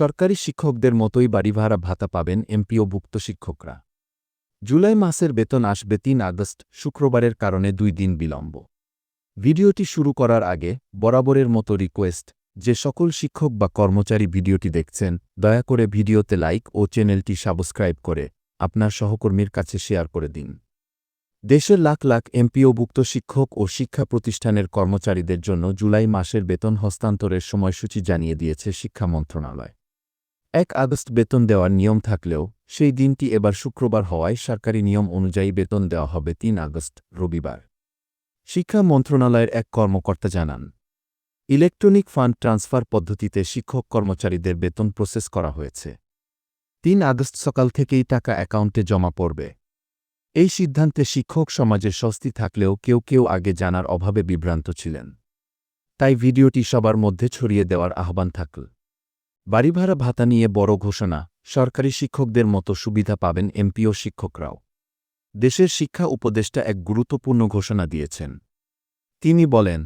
সরকারি শিক্ষকদের মতোই বাড়িভাড়া ভাতা পাবেন এমপিওভুক্ত শিক্ষকরা। জুলাই মাসের বেতন আসবে তিন আগস্ট, শুক্রবারের কারণে দুই দিন বিলম্ব। ভিডিওটি শুরু করার আগে বরাবরের মতো রিকোয়েস্ট, যে সকল শিক্ষক বা কর্মচারী ভিডিওটি দেখছেন, দয়া করে ভিডিওতে লাইক ও চ্যানেলটি সাবস্ক্রাইব করে আপনার সহকর্মীর কাছে শেয়ার করে দিন। দেশের লাখ লাখ এমপিওভুক্ত শিক্ষক ও শিক্ষা প্রতিষ্ঠানের কর্মচারীদের জন্য জুলাই মাসের বেতন হস্তান্তরের সময়সূচি জানিয়ে দিয়েছে শিক্ষা মন্ত্রণালয়। এক আগস্ট বেতন দেওয়ার নিয়ম থাকলেও, সেই দিনটি এবার শুক্রবার হওয়ায় সরকারি নিয়ম অনুযায়ী বেতন দেওয়া হবে তিন আগস্ট, রবিবার। শিক্ষা মন্ত্রণালয়ের এক কর্মকর্তা জানান, ইলেকট্রনিক ফান্ড ট্রান্সফার পদ্ধতিতে শিক্ষক কর্মচারীদের বেতন প্রসেস করা হয়েছে। তিন আগস্ট সকাল থেকেই টাকা অ্যাকাউন্টে জমা পড়বে। এই সিদ্ধান্তে শিক্ষক সমাজে স্বস্তি থাকলেও কেউ কেউ আগে জানার অভাবে বিভ্রান্ত ছিলেন। তাই ভিডিওটি সবার মধ্যে ছড়িয়ে দেওয়ার আহ্বান থাকল। বাড়িভাড়া ভাতা নিয়ে বড় ঘোষণা, সরকারি শিক্ষকদের মতো সুবিধা পাবেন এমপিও শিক্ষকরাও। দেশের শিক্ষা উপদেষ্টা এক গুরুত্বপূর্ণ ঘোষণা দিয়েছেন। তিনি বলেন,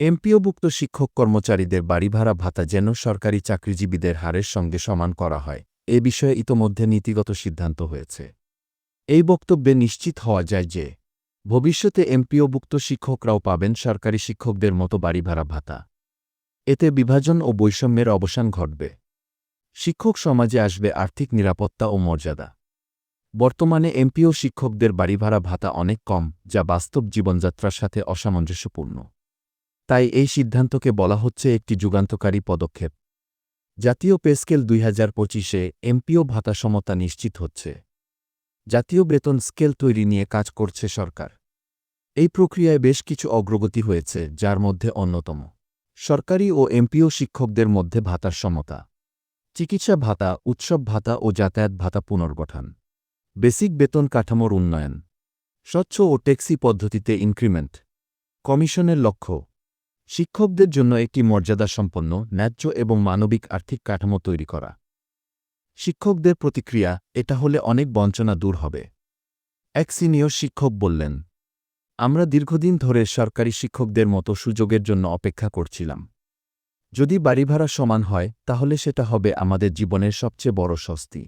এমপিওভুক্ত শিক্ষক কর্মচারীদের বাড়িভাড়া ভাতা যেন সরকারি চাকরিজীবীদের হারের সঙ্গে সমান করা হয়, এ বিষয়ে ইতোমধ্যে নীতিগত সিদ্ধান্ত হয়েছে। এই বক্তব্যে নিশ্চিত হওয়া যায় যে, ভবিষ্যতে এমপিওভুক্ত শিক্ষকরাও পাবেন সরকারি শিক্ষকদের মতো বাড়িভাড়া ভাতা। এতে বিভাজন ও বৈষম্যের অবসান ঘটবে। শিক্ষক সমাজে আসবে আর্থিক নিরাপত্তা ও মর্যাদা। বর্তমানে এমপিও শিক্ষকদের বাড়িভাড়া ভাতা অনেক কম, যা বাস্তব জীবনযাত্রার সাথে অসামঞ্জস্যপূর্ণ। তাই এই সিদ্ধান্তকে বলা হচ্ছে একটি যুগান্তকারী পদক্ষেপ। জাতীয় পেস্কেল দুই হাজার পঁচিশে এমপিও ভাতা সমতা নিশ্চিত হচ্ছে। জাতীয় বেতন স্কেল তৈরি নিয়ে কাজ করছে সরকার। এই প্রক্রিয়ায় বেশ কিছু অগ্রগতি হয়েছে, যার মধ্যে অন্যতম। সরকারি ও এমপিও শিক্ষকদের মধ্যে ভাতার সমতা। চিকিৎসা ভাতা, উৎসব ভাতা ও যাতায়াত ভাতা পুনর্গঠন। বেসিক বেতন কাঠামোর উন্নয়ন। স্বচ্ছ ও ট্যাক্সি পদ্ধতিতে ইনক্রিমেন্ট। কমিশনের লক্ষ্য। শিক্ষকদের জন্য একটি মর্যাদাসম্পন্ন, ন্যায্য এবং মানবিক আর্থিক কাঠামো তৈরি করা। শিক্ষকদের প্রতিক্রিয়া, এটা হলে অনেক বঞ্চনা দূর হবে। এক সিনিয়র শিক্ষক বললেন। আমরা দীর্ঘদিন ধরে সরকারি শিক্ষকদের মতো সুযোগের জন্য অপেক্ষা করছিলাম। যদি বাড়িভাড়া সমান হয়, তাহলে সেটা হবে আমাদের জীবনের সবচেয়ে বড় স্বস্তি।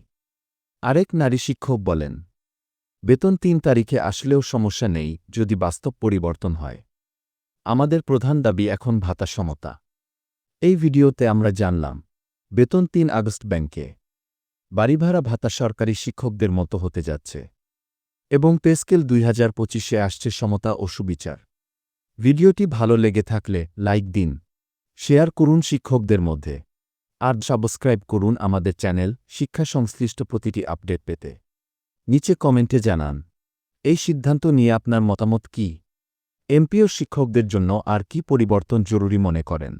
আরেক নারী শিক্ষক বলেন, বেতন তিন তারিখে আসলেও সমস্যা নেই যদি বাস্তব পরিবর্তন হয়। আমাদের প্রধান দাবি এখন ভাতা সমতা। এই ভিডিওতে আমরা জানলাম, বেতন তিন আগস্ট ব্যাংকে। বাড়িভাড়া ভাতা সরকারি শিক্ষকদের মতো হতে যাচ্ছে। এবং পেস্কেল দুই হাজার পঁচিশে আসছে সমতা ও সুবিচার। ভিডিওটি ভালো লেগে থাকলে লাইক দিন। শেয়ার করুন শিক্ষকদের মধ্যে। আর সাবস্ক্রাইব করুন আমাদের চ্যানেল শিক্ষা সংশ্লিষ্ট প্রতিটি আপডেট পেতে। নিচে কমেন্টে জানান, এই সিদ্ধান্ত নিয়ে আপনার মতামত কি? এমপিও শিক্ষকদের জন্য আর কি পরিবর্তন জরুরি মনে করেন?